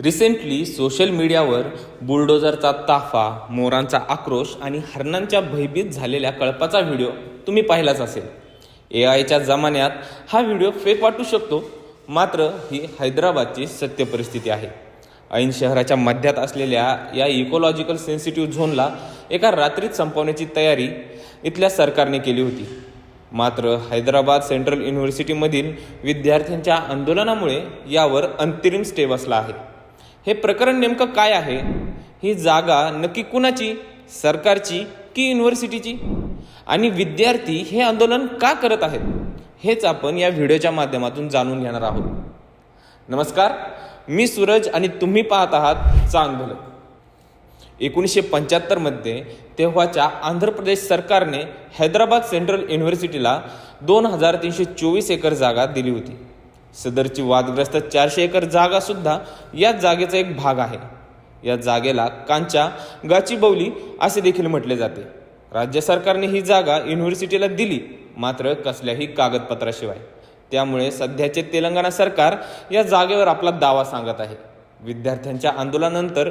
Recently social मीडियावर बुलडोजरचा ताफा मोरांचा आक्रोश आणि हरणांच्या भयभीत झालेल्या कळपाचा व्हिडिओ तुम्ही पाहिलाच असेल. ए आयच्या जमान्यात हा व्हिडिओ फेक वाटू शकतो मात्र ही हैदराबादची सत्य परिस्थिती आहे. ऐन शहराच्या मध्यात असलेल्या या इकोलॉजिकल सेन्सिटिव्ह झोनला एका रात्रीत संपवण्याची तयारी इथल्या सरकारने केली होती. मात्र हैदराबाद सेंट्रल युनिव्हर्सिटीमधील विद्यार्थ्यांच्या आंदोलनामुळे यावर अंतरिम स्टे बसला आहे. हे प्रकरण नेमकं काय आहे? ही जागा नक्की कुणाची? सरकारची की युनिव्हर्सिटीची आणि विद्यार्थी हे आंदोलन का करत आहेत? हेच आपण या व्हिडिओच्या माध्यमातून जाणून घेणार आहोत. नमस्कार मी सूरज आणि तुम्ही पाहत आहात चांग भलत एकोणीसशे पंच्याहत्तरमध्ये तेव्हाच्या आंध्र प्रदेश सरकारने हैदराबाद सेंट्रल युनिव्हर्सिटीला दोन हजार तीनशे चोवीस एकर जागा दिली होती. सदरची वादग्रस्त चारशे एकर जागा सुद्धा या जागेचा एक भाग आहे. या जागेला कांचा गाचीबौली असे देखील म्हटले जाते. राज्य सरकारने ही जागा युनिव्हर्सिटीला दिली मात्र कसल्याही कागदपत्राशिवाय. त्यामुळे सध्याचे तेलंगणा सरकार या जागेवर आपला दावा सांगत आहे. विद्यार्थ्यांच्या आंदोलनानंतर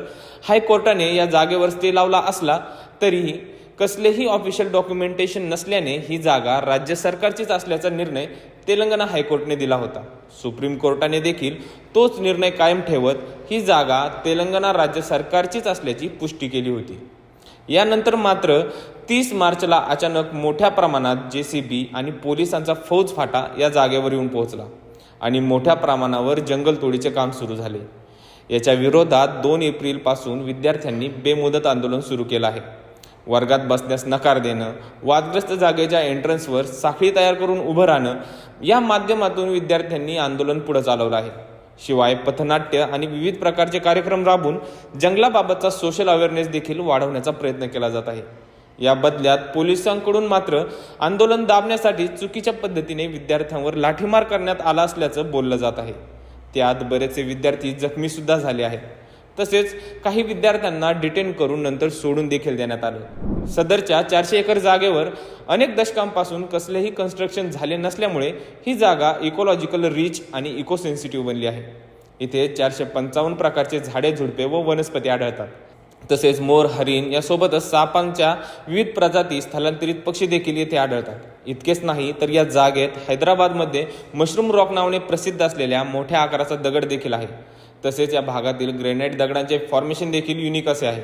हायकोर्टाने या जागेवर स्टे लावला असला तरीही कसलेही ऑफिशियल डॉक्युमेंटेशन नसल्याने ही जागा राज्य सरकारचीच असल्याचा निर्णय तेलंगणा हायकोर्टने दिला होता. सुप्रीम कोर्टाने देखील तोच निर्णय कायम ठेवत ही जागा तेलंगणा राज्य सरकारचीच असल्याची पुष्टी केली होती. यानंतर मात्र तीस मार्चला अचानक मोठ्या प्रमाणात जे सी बी आणि पोलिसांचा फौज फाटा या जागेवर येऊन पोहोचला आणि मोठ्या प्रमाणावर जंगलतोडीचे काम सुरू झाले. याच्या विरोधात दोन एप्रिलपासून विद्यार्थ्यांनी बेमुदत आंदोलन सुरू केलं आहे. वर्गात बसण्यास नकार देणं वादग्रस्त जागेच्या एंट्रन्सवर साखळी तयार करून उभं राहणं या माध्यमातून विद्यार्थ्यांनी आंदोलन पुढे चालवलं आहे. शिवाय पथनाट्य आणि विविध प्रकारचे कार्यक्रम राबवून जंगलाबाबतचा सोशल अवेअरनेस देखील वाढवण्याचा प्रयत्न केला जात आहे. या बदल्यात पोलिसांकडून मात्र आंदोलन दाबण्यासाठी चुकीच्या पद्धतीने विद्यार्थ्यांवर लाठीमार करण्यात आला असल्याचं बोललं जात आहे. त्यात बरेचसे विद्यार्थी जखमी सुद्धा झाले आहेत. तसेच काही विद्यार्थ्यांना डिटेन करून नंतर सोडून देखील देण्यात आलं. सदरच्या चारशे एकर जागेवर अनेक दशकांपासून कसलेही कन्स्ट्रक्शन झाले नसल्यामुळे ही जागा इकोलॉजिकल रिच आणि इकोसेन्सिटिव्ह बनली आहे. इथे चारशे पंचावन्न प्रकारचे झाडे झुडपे व वनस्पती आढळतात. तसेच मोर हरिण यासोबतच सापांच्या विविध प्रजाती स्थलांतरित पक्षी देखील येथे आढळतात. इतकेच नाही तर या जागेत हैदराबादमध्ये मशरूम रॉक नावाने प्रसिद्ध असलेल्या मोठ्या आकाराचा दगड देखील आहे. तसेच या भागातील ग्रेनाइट दगडांचे फॉर्मेशन देखील युनिक असे आहे.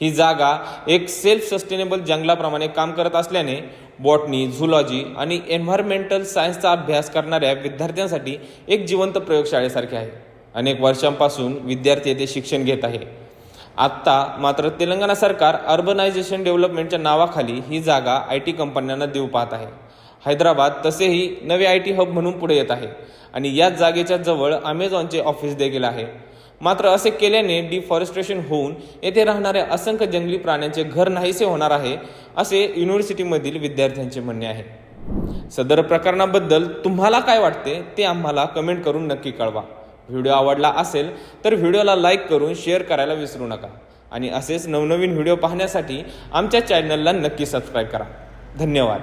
ही जागा एक सेल्फ सस्टेनेबल जंगलाप्रमाणे काम करत असल्याने बॉटनी झुलॉजी आणि एन्व्हायरमेंटल सायन्सचा अभ्यास करणाऱ्या विद्यार्थ्यांसाठी एक जिवंत प्रयोगशाळेसारखे आहे. अनेक वर्षांपासून विद्यार्थी येथे शिक्षण घेत आहे. आत्ता मात्र तेलंगणा सरकार अर्बनायझेशन डेव्हलपमेंटच्या नावाखाली ही जागा आय टी कंपन्यांना देऊ पाहत आहे. हैदराबाद तसेही नवे आय टी हब म्हणून पुढे येत आहे आणि याच जागेच्या जवळ अमेझॉनचे ऑफिस देखील आहे. मात्र असे केल्याने डिफॉरेस्ट्रेशन होऊन येथे राहणाऱ्या असंख्य जंगली प्राण्यांचे घर नाहीसे होणार आहे असे युनिव्हर्सिटीमधील विद्यार्थ्यांचे म्हणणे आहे. सदर प्रकरणाबद्दल तुम्हाला काय वाटते ते आम्हाला कमेंट करून नक्की कळवा. व्हिडिओ आवडला असेल तर व्हिडिओला लाईक करून शेअर करायला विसरू नका. आणि असेच नवनवीन व्हिडिओ पाहण्यासाठी आमच्या चॅनलला नक्की सबस्क्राईब करा. धन्यवाद.